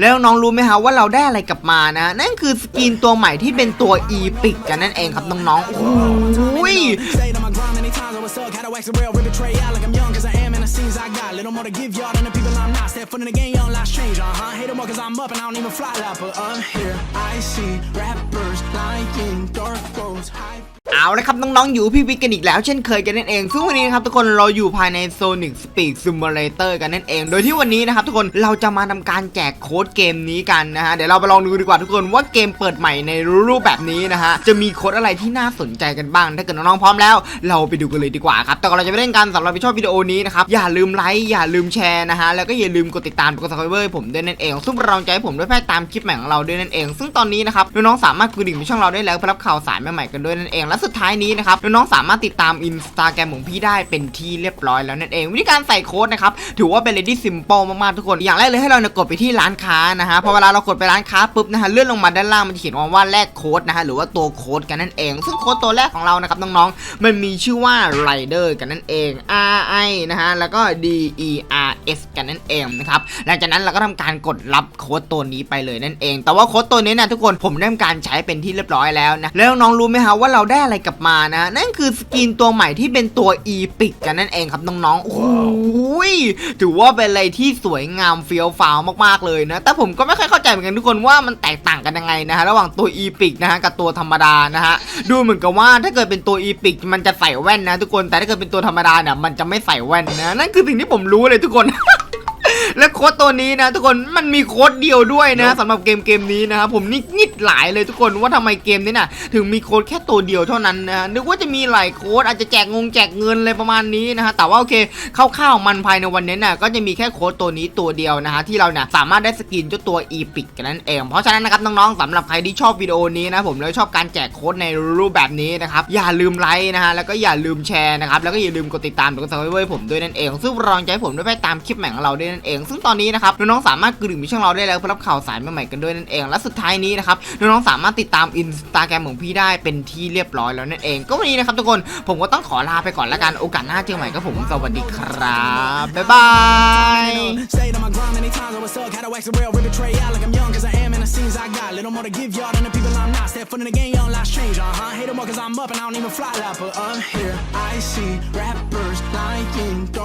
แล้วน้องรู้ไหมฮะว่าเราได้อะไรกลับมานะ นั่นคือสกินตัวใหม่ที่เป็นตัว e p i c กันนั่นเองครับน้องๆโอ้ย Stayed on my grind many times, I was stuck. Had to wax the rail, rip betray out like I'm young, cause I am, and the scenes I got. Little more to give y'all than the people I'm not. Step foot in the game, young lives change, uh huh. Hate 'em more cause I'm up and I don't even fly like, but I'm here. I see rappers lying, dark roads, high. เอาละครับน้องๆอยู่พี่วิกกันอีกแล้วเช่นเคยกันนั่นเอง ซึ่งวันนี้นะครับทุกคนเราอยู่ภายในโซนิกสปีกซิมูเลเตอร์กันนั่นเอง โดยที่วันนี้นะครับทุกคนเราจะมาทำการแจกโค้ดเกมนี้กันนะฮะเดี๋ยวเราไปลองดูดีกว่าทุกคนว่าเกมเปิดใหม่ในรูปแบบนี้นะฮะจะมีโค้ดอะไรที่น่าสนใจกันบ้าง ถ้าเกิดน้องๆพร้อมแล้ว เราไปดูกันเลยดีกว่าครับแต่ก่อนเราจะไปเล่นกันสำหรับที่ชอบวิดีโอนี้นะครับอย่าลืมไลค์อย่าลืมแชร์นะฮะแล้วก็อย่าลืมกดติดตามกด subscribe ให้ผมด้วยนั่นเอง ซึ่งเป็นกำลังให้ผมด้วยแพทตามคลิปใหม่ของเราด้วยนั่นเอง ซึ่งตอนนี้นะครับน้องๆสามารถกดดิ่งไปช่องเราได้แล้วเพื่อรับข่าวสารใหม่ๆกันด้วยนั่นเองและสุดท้ายนี้นะครับน้องๆสามารถติดตามอินสตาแกรมของพี่ได้เป็นที่เรียบร้อยแล้วนั่นเองวิธีการใส่โค้ดนะครับถือว่าเป็น ready simple มากๆทุกคนอย่างแรกเลยให้เราเนี่ยกดไปที่ร้านค้านะฮะพอเวลาเรากดไปร้านค้าปุ๊บนะฮะเลื่อนลงมาด้านล่างมันจะเขียนว่าแลกโค้ดนะฮะหรือว่าตัวโค้ดกันนั่นเอง ซึ่งโค้ดตัวแรกของเรานะครับน้องๆมันมีชื่อว่า Rider กันนั่นเอง R I นะฮะแล้วก็ D E R S กันนั่นเองนะครับหลังจากนั้นเราก็ทำการกดรับโค้ดตัวนี้ไปเลยนั่นเอง แต่ว่าโค้ดตัวนี้นะทุกคนผมได้ทำการใช้เป็นที่เรียบร้อยแล้วนะแล้วน้องรู้ไหมฮะว่าเราได้อะไรกลับมานะนั่นคือสกินตัวใหม่ที่เป็นตัว e p i c กันนั่นเองครับน้องๆโอ้ยถือว่าเป็นอะไรที่สวยงามเฟี้ยวฟ้าวมากๆเลยนะแต่ผมก็ไม่ค่อยเข้าใจเหมือนกันทุกคนว่ามันแตกต่างกันยังไงนะฮะระหว่างตัว e p i c นะฮะกับตัวธรรมดานะฮะดูเหมือนกับว่าถ้าเกิดเป็นตัว e p i c มันจะใส่แว่นนะทุกคนแต่ถ้าเกิดเป็นตัวธรรมดาเนี่ยมันจะไม่ใส่แว่นนะนั่นคือสิ่งที่ผมรู้เลยทุกคน one. และโค้ดตัวนี้นะ ทุกคนมันมีโค้ดเดียวด้วยนะสำหรับเกมเกมนี้นะครับผมนี่งิดหลายเลยทุกคนว่าทำไมเกมนี้น่ะ ถึงมีโค้ดแค่ตัวเดียวเท่านั้นนะนึกว่าจะมีหลายโค้ดอาจจะแจกงงแจกเงินอะไรประมาณนี้นะฮะแต่ว่าโอเคคร่าวๆมันภายในวันนี้น่ะก็จะมีแค่โค้ดตัวนี้ตัวเดียวนะฮะที่เราเนี่ยสามารถได้สกินเจ้าตัว e p i c กันนั่นเอง เพราะฉะนั้นนะครับน้องๆสำหรับใครที่ชอบวิดีโอนี้นะผมแล้วชอบการแจกโค้ดในรูปแบบนี้นะครับอย่าลืมไลค์นะฮะแล้วก็อย่าลืมแชร์นะครับแล้วก็อย่าลืมกดติดตามกด subscribe ผมด้วยนั่นเองซึ่งรองใจให้ผมด้วยไปตามคลิปใหม่ของเราด้วยนั่นเองซึ่งตอนนี้นะครับน้องๆสามารถกระดิ่งไปช่องเราได้แล้วเพื่อรับข่าวสารใหม่ๆกันด้วยนั่นเอง และสุดท้ายนี้นะครับน้องๆสามารถติดตามอินสตาแกรมของพี่ได้เป็นที่เรียบร้อยแล้วนั่นเอง ก็วันนี้นะครับทุกคนผมก็ต้องขอลาไปก่อนละกันโอกาสหน้าเจอใหม่ก็ผมสวัสดีครับบ๊ายบาย Stayed on my grind many times, I was stuck. Had to wax the rail, rip betray out like I'm young, cause I am, and the scenes I got. Little more to give y'all than the people I'm not. Step foot in the game, young lives change, uh huh. Hate 'em more cause I'm up and I don't even fly like, but I'm here. I see rappers lying, dark roads, high.